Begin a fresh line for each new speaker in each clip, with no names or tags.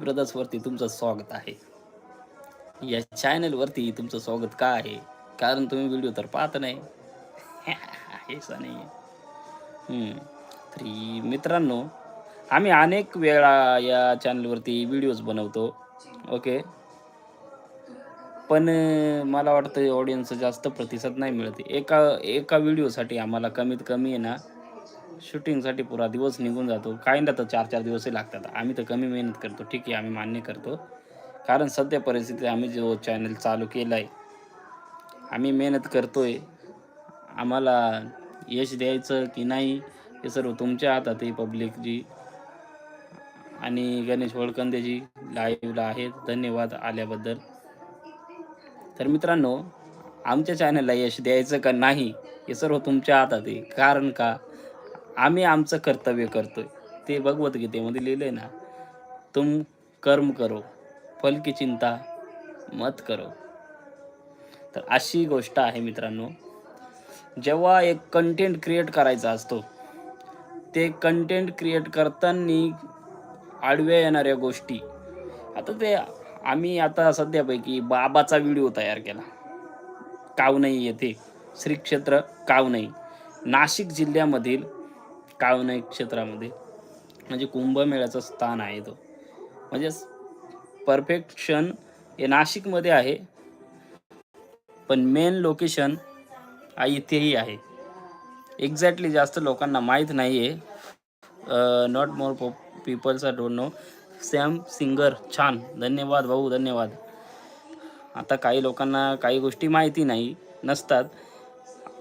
ब्रदर्सवरती तुमचं स्वागत आहे. या चॅनलवरती तुमचं स्वागत का आहे? कारण तुम्ही व्हिडिओ तर पाहत नाही. हेच नाही तरी मित्रांनो आम्ही अनेक वेळा या चॅनलवरती व्हिडिओज बनवतो. ओके पण मला वाटतं ऑडियन्स जास्त प्रतिसाद नाही मिळत. एका एका व्हिडिओसाठी आम्हाला कमीत कमी आहे ना शूटिंगसाठी पुरा दिवस निघून जातो. काही ना तर चार चार दिवसही लागतात. आम्ही तर कमी मेहनत करतो. ठीक आहे आम्ही मान्य करतो. कारण सध्या परिस्थितीत आम्ही जो चॅनल चालू केला आहे आम्ही मेहनत करतो आहे आम्हाला यश द्यायचं की नाही हे सर्व तुमच्या हातात आहे पब्लिकजी आणि गणेश होळकंदेजी लाईव्हला आहेत. धन्यवाद आल्याबद्दल. तर मित्रांनो आमच्या चॅनलला यश द्यायचं का नाही हे सर्व तुमच्या हातात आहे. कारण का? आम्ही आमचं कर्तव्य करतोय. ते भगवद्गीतेमध्ये लिहिलं आहे ना तुम कर्म करो फल की चिंता मत करो. तर अशी गोष्ट आहे मित्रांनो जेव्हा एक कंटेंट क्रिएट करायचा असतो ते कंटेंट क्रिएट करताना आडव्या येणाऱ्या गोष्टी आता ते आम्ही आता सध्यापैकी बाबाचा व्हिडिओ तयार केला. कावनई येथे श्री क्षेत्र कावनई नाशिक जिल्ह्यामधील कावनई क्षेत्रामध्ये. म्हणजे कुंभमेळ्याचं स्थान आहे तो. म्हणजे परफेक्शन हे नाशिकमध्ये आहे. पण मेन लोकेशन इथेही आहे. एक्झॅक्टली जास्त लोकांना माहीत नाही आहे not more peoples are don't know Sam singer छान. धन्यवाद भाऊ धन्यवाद. आता काही लोकांना काही गोष्टी माहिती नाही नसतात.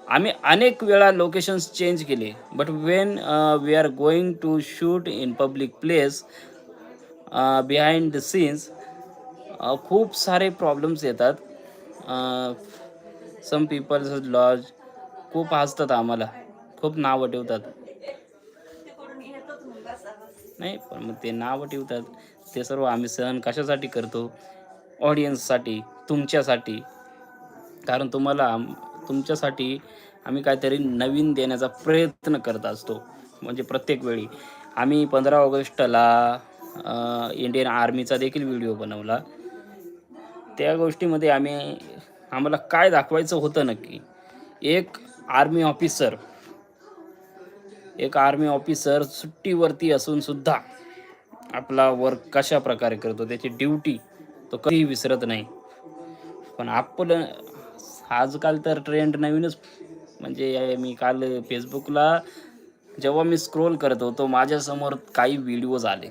आम्ही अनेक वेळा लोकेशन्स चेंज केले but when we are going to shoot in public place behind the scenes खूप सारे प्रॉब्लेम्स येतात. सम पीपल्स लॉज खूप हसतात आम्हाला खूप नावं ठेवतात. नाही पण मग ते नावं ठेवतात ते सर्व आम्ही सहन कशासाठी करतो? ऑडियन्ससाठी तुमच्यासाठी. कारण तुम्हाला तुमच्यासाठी आम्ही काहीतरी नवीन देण्याचा प्रयत्न करत असतो. म्हणजे प्रत्येक वेळी. आम्ही पंधरा ऑगस्टला इंडियन आर्मीचा देखील व्हिडिओ बनवला. त्या गोष्टीमध्ये आम्ही आम्हाला काय दाखवायचं होतं नक्की? एक आर्मी ऑफिसर एक आर्मी ऑफिसर सुट्टीवरती असून सुद्धा आपला वर्क कशा प्रकारे करतो त्याची ड्युटी तो कधीही विसरत नाही. पण आपलं आजकाल तर ट्रेंड नवीनच. म्हणजे मी काल फेसबुकला जेव्हा मी स्क्रोल करत होतो माझ्यासमोर काही व्हिडिओज आले.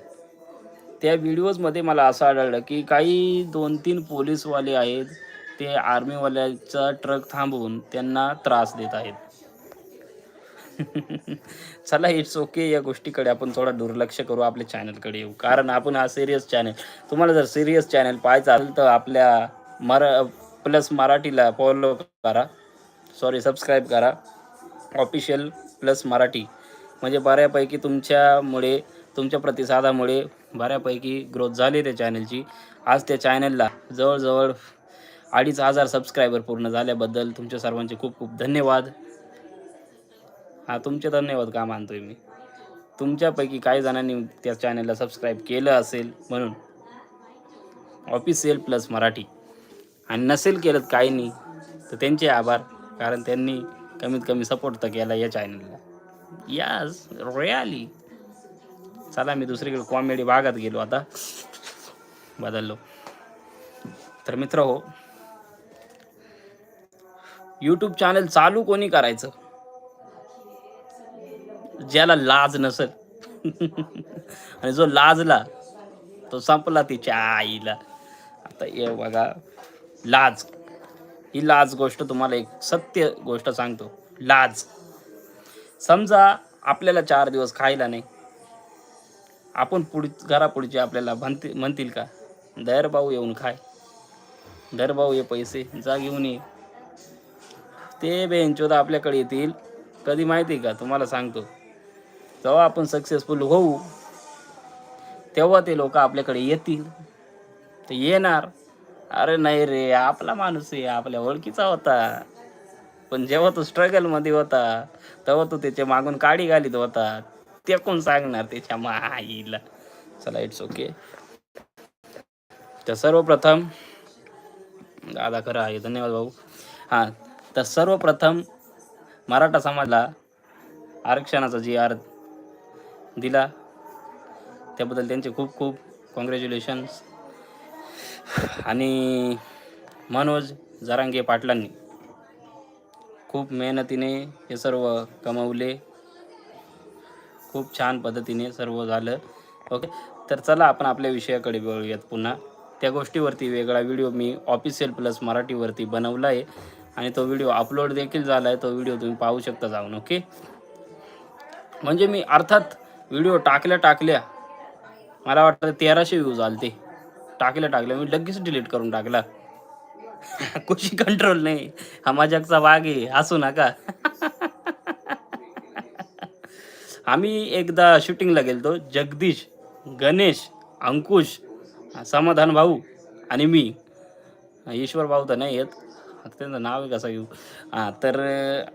त्या व्हिडिओजमध्ये मला असं आढळलं की काही दोन तीन पोलीसवाले आहेत ते आर्मीवाल्याचा ट्रक थांबवून त्यांना त्रास देत आहेत. चला इट्स ओके या गोष्टीकडे आपण थोडा दुर्लक्ष करू आपल्या चॅनलकडे येऊ. कारण आपण हा सिरियस चॅनल तुम्हाला जर सिरियस चॅनल पाहायचं असेल तर आपल्या मरा प्लस मराठीला फॉलो करा. सॉरी सबस्क्राईब करा. Official plus Marathi. म्हणजे बऱ्यापैकी तुमच्यामुळे तुमच्या प्रतिसादामुळे बऱ्यापैकी ग्रोथ झाली त्या चॅनलची आज त्या चॅनलला जवळजवळ अडीच हजार सबस्क्रायबर पूर्ण झाल्याबद्दल तुमच्या सर्वांचे खूप खूप धन्यवाद. हां तुमचे धन्यवाद का मानतो आहे मी? तुमच्यापैकी काही जणांनी त्या चॅनलला सबस्क्राईब केलं असेल म्हणून. Official plus Marathi. आणि नसेल केलं नाही. तर त्यांचे आभार. कारण त्यांनी कमीत कमी सपोर्ट तर केला या चॅनलला यास रोयाली चला मी दुसरीकडे कॉमेडी भागात गेलो आता. बदललो. तर मित्र हो यूट्यूब चॅनल चालू कोणी करायचं? ज्याला लाज नसेल. आणि जो लाजला तो संपला तिच्या आईला. आता ये बघा. लाज. ही लाज गोष्ट तुम्हाला एक सत्य गोष्ट सांगतो. लाज. समजा आपल्याला चार दिवस खायला नाही. आपण पुढ घरापुढचे आपल्याला म्हणते म्हणतील का दर भाऊ येऊन खाय. दर भाऊ ये पैसे जा घेऊन ये. ते बेंचोदा आपल्याकडे येतील. कधी माहिती आहे का? तुम्हाला सांगतो. जेव्हा आपण सक्सेसफुल होऊ तेव्हा ते लोक आपल्याकडे येतील. ते येणार. अरे नाही रे आपला माणूस आहे आपल्या ओळखीचा होता. पण जेव्हा तो स्ट्रगलमध्ये होता तेव्हा तो त्याच्या मागून काडी घालीत होता. ते कोण सांगणार त्याच्या माईला? चला इट्स ओके तर सर्वप्रथम दादा खरं आहे धन्यवाद भाऊ. हां तर सर्वप्रथम मराठा समाजाला आरक्षणाचा जी आर दिला त्याबद्दल त्यांचे खूप खूप कॉंग्रॅच्युलेशन्स आणि मनोज जरांगे पाटलांनी खूप मेहनतीने हे सर्व कमवले. खूप छान पद्धतीने सर्व झालं. ओके? तर चला आपण आपल्या विषयाकडे बघूयात पुन्हा. त्या गोष्टीवरती वेगळा व्हिडिओ मी ऑफिशियल प्लस मराठीवरती बनवला आहे. आणि तो व्हिडिओ अपलोड देखील झाला आहे तो व्हिडिओ तुम्ही पाहू शकता जाऊन ओके? म्हणजे मी अर्थात व्हिडिओ टाकल्या टाकल्या मला वाटतं तेराशे व्ह्यूज आले ते टाकलं टाकलं. मी लगेच डिलीट करून टाकला. कुशी कंट्रोल नाही. हा माझ्याचा वाघ आहे. हसू नका. आम्ही एकदा शूटिंगला गेलतो. जगदीश गणेश अंकुश समाधान भाऊ आणि मी. ईश्वर भाऊ तर नाही येत त्यांचं नाव आहे कसं घेऊ? हां तर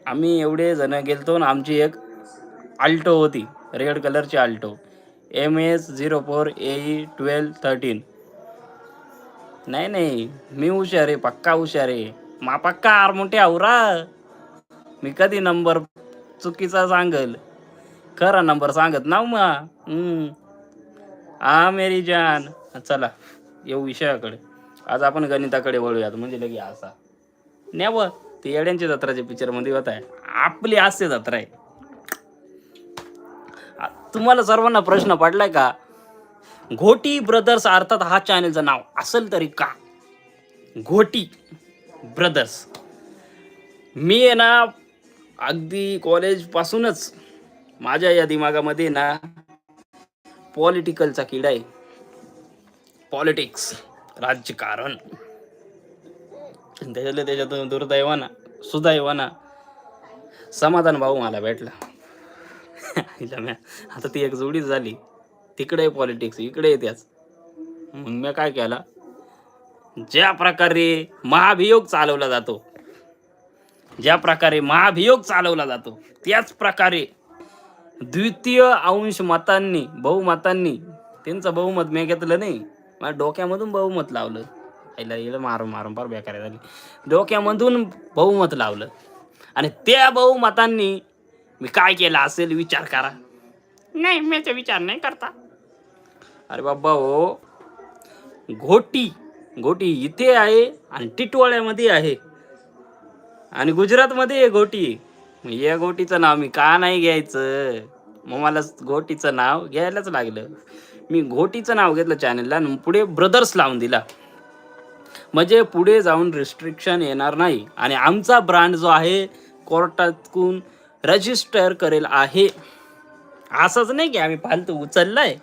आम्ही एवढे जण गेलतो ना आमची एक आल्टो होती. रेड कलरची Alto M S zero four A E twelve thirteen नाही नाही. मी हुशार आहे पक्का हुशार आहे. मा पक्का आर मोठे आवरा मी कधी नंबर चुकीचा सांगल? खरा नंबर सांगत ना मा. हम्म. आ मेरी जान. चला येऊ विषयाकडे. आज आपण गणिताकडे वळूयात म्हणजे लगे असा. न्याव ते येड्यांच्या जत्राच्या पिक्चरमध्ये होत आहे. आपली हास्य जत्रा आहे. तुम्हाला सर्वांना प्रश्न पडलाय का? घोटी ब्रदर्स अर्थात हा चॅनलचं नाव. असेल तरी का? घोटी ब्रदर्स. मी आहे ना अगदी कॉलेजपासूनच माझ्या या दिमागामध्ये ना पॉलिटिकलचा किडा आहे. पॉलिटिक्स राजकारण. त्याच्यातल्या त्याच्यातून दुर्दैवाना सुदैवाना समाधान भाऊ मला भेटला. आता ती एक जोडीच झाली. तिकडे पॉलिटिक्स इकडे येत्याच मग मी काय केला? ज्या प्रकारे महाभियोग चालवला जातो ज्या प्रकारे महाभियोग चालवला जातो त्याच प्रकारे द्वितीय अंश मतांनी बहुमतांनी त्यांचं बहुमत मी घेतलं नाही माझ्या डोक्यामधून बहुमत लावलं. आईला येलं मारून मारून फार बेकार झाली. डोक्यामधून बहुमत लावलं. आणि त्या बहुमतांनी मी काय केलं असेल विचार करा. नाही मी याचा विचार नाही करता. अरे बाबा हो. घोटी घोटी इथे आहे आणि टिटवाळ्यामध्ये आहे. आणि गुजरातमध्ये आहे घोटी. या गोटीचं नाव मी का नाही घ्यायचं? मग मला घोटीचं नाव घ्यायलाच लागलं. मी घोटीचं नाव घेतलं चॅनलला आणि पुढे ब्रदर्स लावून दिला. म्हणजे पुढे जाऊन रिस्ट्रिक्शन येणार नाही. आणि आमचा ब्रँड जो आहे कोर्टातून रजिस्टर करेल आहे. असंच नाही की आम्ही फालतू उचललाय.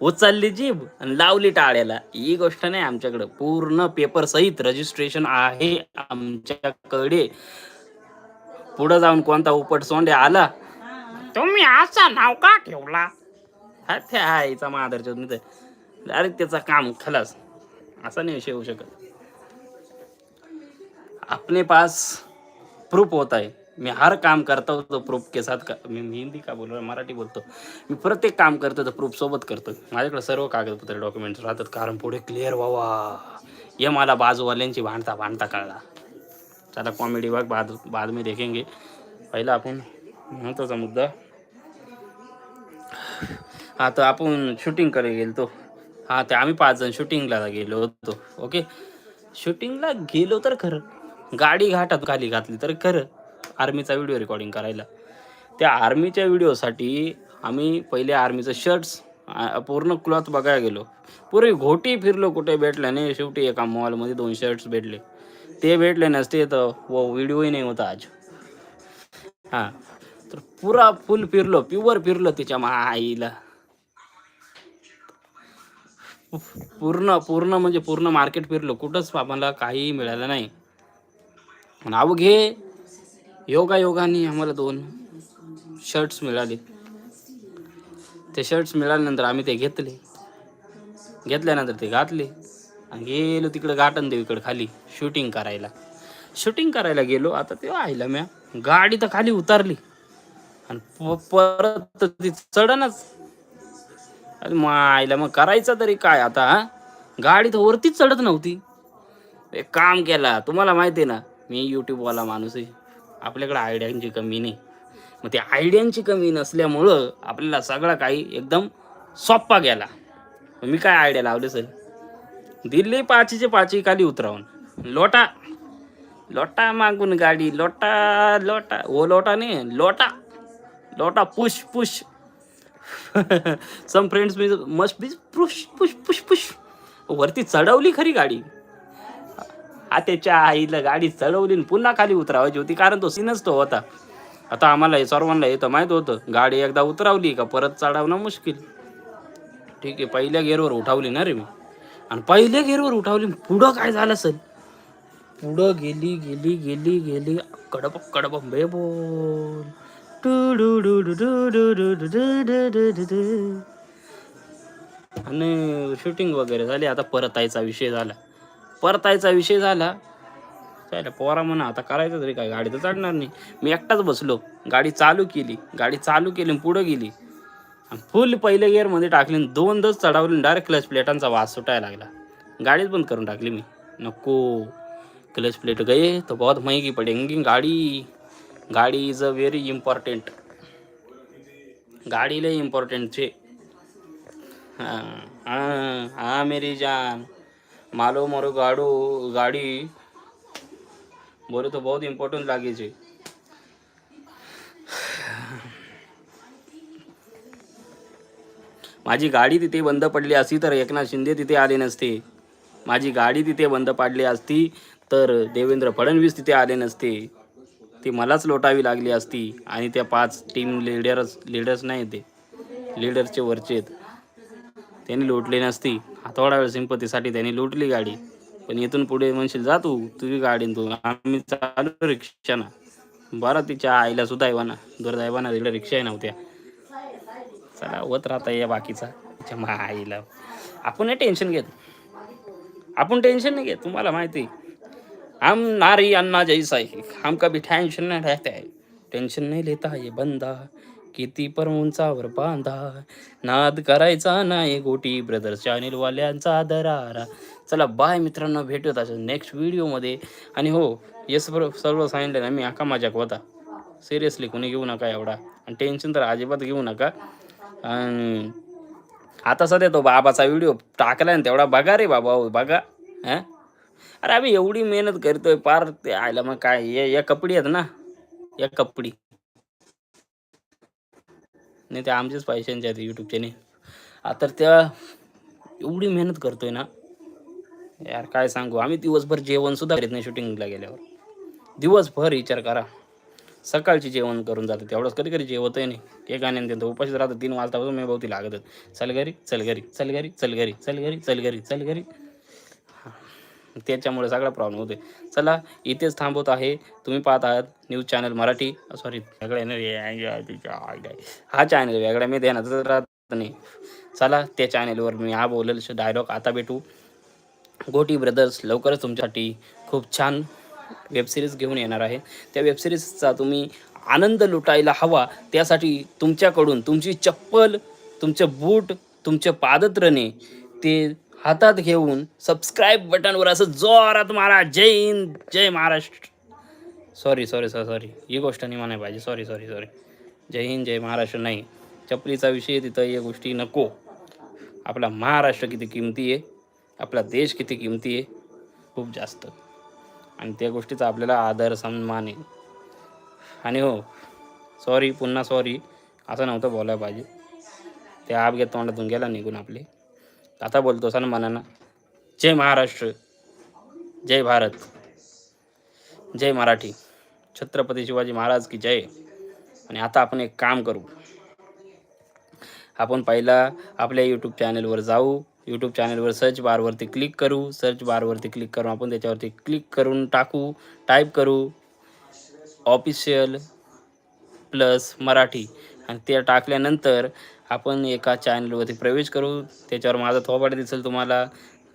उचलली जीभ आणि लावली टाळ्याला. ही गोष्ट नाही आमच्याकडं. पूर्ण पेपर सहित रजिस्ट्रेशन आहे आमच्याकडे. पुढं जाऊन कोणता उपट सोंडे आला? तुम्ही असा नाव का ठेवला? हा नाही अरे त्याचा काम खलास. असा नाही विषय होऊ शकत. अपने पास प्रूफ होता है मी हर काम करता होतो तो प्रूफ के साथ का मी हिंदी का बोल मराठी बोलतो. मी प्रत्येक काम करतो तर प्रूफ सोबत करतो. माझ्याकडे सर्व कागदपत्र डॉक्युमेंट्स राहतात. कारण पुढे क्लिअर व्हावा. हे मला बाजूवाल्यांची भांडता भांडता कळला. चला कॉमेडी भाग बाद बाद मी देखेंगे. पहिला आपण महत्त्वाचा मुद्दा. हा तर आपण शूटिंगकडे गेलतो. हा ते आम्ही पाच जण शूटिंगला गेलो होतो. ओके शूटिंगला गेलो तर खरं. गाडी घाटात खाली घातली तर खरं. आर्मीचा व्हिडिओ रेकॉर्डिंग करायला. त्या आर्मीच्या व्हिडिओसाठी आम्ही पहिले आर्मीचं शर्ट्स पूर्ण क्लॉथ बघायला गेलो. पुरे घोटी फिरलो कुठे भेटलं नाही शेवटी एका मॉलमध्ये दोन शर्ट्स भेटले. ते भेटले नसते तर व व्हिडिओही नाही होता आज. हां. तर पुरा फुल फिरलो प्युअर फिरलो तिच्या मा आईला पूर्ण पूर्ण म्हणजे पूर्ण मार्केट फिरलो. कुठंच आम्हाला काहीही मिळालं नाही. आणि अवघे योगायोगाने आम्हाला दोन शर्ट्स मिळाले. ते शर्ट्स मिळाल्यानंतर आम्ही ते घेतले. घेतल्यानंतर ते घातले आणि गेलो तिकडं गाटन देवीकडे खाली शूटिंग करायला. शूटिंग करायला गेलो. आता ते आईला म्या. गाडी तर खाली उतारली. आणि परत ती चढणच अरे मग आईला मग करायचं तरी काय आता हा? गाडी तर वरतीच चढत नव्हती. एक काम केला तुम्हाला माहिती आहे ना मी यूट्यूबवाला माणूस आहे. आपल्याकडे आयडियांची कमी नाही. मग त्या आयडियांची कमी नसल्यामुळं आपल्याला सगळं काही एकदम सोप्पा गेला. मी काय आयडिया लावले सर? दिल्ली पाचीचे पाची खाली उतरावून. लोटा. लोटा मागून गाडी. लोटा लोटा. ओ लोटा नाही लोटा. लोटा push push. Some friends me must be push push push push. वरती चढवली खरी गाडी. आत्याच्या आईला गाडी चढवली पुन्हा खाली उतरावायची होती कारण तो सीनच तो होता आता आम्हाला सर्वांना येतं माहीत होतं गाडी एकदा उतरावली का परत चढावणं मुश्किल ठीक आहे पहिल्या गेअरवर उठावली ना रे मी आणि पहिल्या गेअरवर उठावली पुढं काय झालं असेल पुढं गेली गेली गेली गेली कडप कडप बेबोल आणि शूटिंग वगैरे झाली आता परत आईचा विषय झाला परतायचा विषय झाला. चालेल पोरा म्हणा आता करायचं तरी काय? गाडी तर चढणार नाही. मी एकटाच बसलो. गाडी चालू केली. गाडी चालू केली आणि पुढं गेली. आणि फुल पहिल्या गिअरमध्ये टाकली आणि दोन दस चढावली डायरेक्ट क्लच प्लेटांचा वास सुटायला लागला. गाडीच बंद करून टाकली मी. नको. क्लच प्लेट गए तो बहुत महंगी पडेंगी गाडी. गाडी इज अ व्हेरी इम्पॉर्टंट गाडी लय इम्पॉर्टंट छे. हां हां मेरी जान. मालो मोरो गाडू गाड़ी. बोले तो बहुत इम्पोर्टेंट लागे छे. माझी गाडी तिथे बंद पडली असती तर एकनाथ शिंदे तिथे आले नसते. माझी गाडी तिथे बंद पाडली असती तर देवेंद्र फडणवीस तिथे आले नसते. ती मलाच लोटावी लागली असती आणि त्या पाच टीम लिडर्स लिडर्स नाही ते. लिडर्सचे वरचे आहेत. त्यांनी लुटली नसती. थोडा वेळ सिंपतीसाठी त्यांनी लुटली गाडी. पण इथून पुढे म्हणशील जा तू तुझी गाडी तू. आम्ही चालू रिक्षानं. बरं तिच्या आईला सुद्धा येवाना. दुर्दैवाना तिकडे रिक्षा नव्हत्या. चला होत राहता या बाकीचा. तिच्या मा आईला. आपण नाही टेन्शन घेत. आपण टेन्शन नाही घेत तुम्हाला माहिती हम नारी अन्ना जैसा है. हम बी टेंशन नहीं राहते है. टेन्शन नाही लेता ये बंदा. किती पण उंचावर बांधा. नाद करायचा नाही गोटी ब्रदर्स चॅनेलवाल्यांचा दरारा. चला बाय मित्रांनो भेटूत अशा नेक्स्ट व्हिडिओमध्ये आणि हो येस बरोबर सर्व सांगितलं ना मी आका माझ्या होता सिरियसली कोणी घेऊ नका एवढा. आणि टेन्शन तर अजिबात घेऊ नका. आणि आता सध्या तो बाबाचा व्हिडिओ टाकलाय ना तेवढा बघा रे बाबा हो, बघा. हां? अरे आम्ही एवढी मेहनत करतोय पार ते आयला मग काय या कपडी आहेत ना. या कपडी. नाही ते आमचेच पैशांचे आहेत यूट्यूबचे आता त्या एवढी मेहनत करतोय ना. यार काय सांगू आम्ही दिवसभर जेवण सुद्धा करीत नाही शूटिंगला गेल्यावर. दिवसभर विचार करा. सकाळची जेवण करून जातं तेवढंच कधी कधी जेवतही नाही. एक गाण्याने देतो उपाशीच राहतं तीन वाजतापासून मी बहुती लागतच चल घरी चल घरी चल घरी चल घरी चल घरी चल घरी चल घरी. त्याच्यामुळे सगळा प्रॉब्लेम होते चला इथेच थांबवत आहे. तुम्ही पाहत आहात न्यूज चॅनल मराठी. सॉरी वेगळा हा चॅनल वेगळा मी देणार राहत नाही. चला त्या चॅनलवर मी हा बोलेल डायलॉग आता भेटू. गोटी ब्रदर्स लवकरच तुमच्यासाठी खूप छान वेबसिरीज घेऊन येणार आहे. त्या वेबसिरीजचा तुम्ही आनंद लुटायला हवा. त्यासाठी तुमच्याकडून तुमची चप्पल तुमचे बूट तुमचे पादत्रणे ते हातात घेऊन सबस्क्राईब बटनवर असं जोरात मारा. जय हिंद जय Maharashtra. Sorry sorry sorry sorry ही गोष्ट नाही म्हणाय पाहिजे. सॉरी सॉरी सॉरी जय हिंद जय महाराष्ट्र नाही. चपलीचा विषय तिथं या गोष्टी नको. आपला महाराष्ट्र किती किमती आहे? आपला देश किती किमती आहे? खूप जास्त. आणि त्या गोष्टीचा आपल्याला आदर सन्मान आहे. आणि हो सॉरी पुन्हा सॉरी असं नव्हतं बोलायला पाहिजे. ते आप घेत तोंडातून गेला निघून आपले. आता बोलतो सन्मानानं. जय महाराष्ट्र जय भारत जय मराठी. छत्रपती शिवाजी महाराज की जय. आणि आता आपण एक काम करू. आपण पहिला आपल्या यूट्यूब चॅनलवर जाऊ. यूट्यूब चॅनलवर सर्च बारवरती क्लिक करू. सर्च बारवरती क्लिक करून आपण त्याच्यावरती क्लिक करून टाकू. टाईप करू. Official plus Marathi. आणि ते टाकल्यानंतर आपण एका चॅनलवरती प्रवेश करू. त्याच्यावर माझा थोबाट दिसेल तुम्हाला.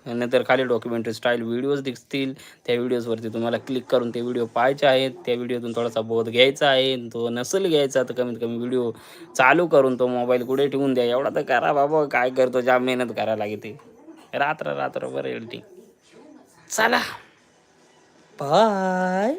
नंतर खाली डॉक्युमेंटरी स्टाईल व्हिडिओज दिसतील. त्या व्हिडिओजवरती तुम्हाला क्लिक करून ते व्हिडिओ पाहायचे आहेत. त्या व्हिडिओतून थोडासा बोध घ्यायचा आहे. तो नसेल घ्यायचा तर कमीत कमी व्हिडिओ चालू करून तो मोबाईल कुठे ठेवून द्या. एवढा तर करा बाबा. काय करतो? ज्या मेहनत करायला लागते रात्र रात्र बरं एडिटिंग. चला.
बाय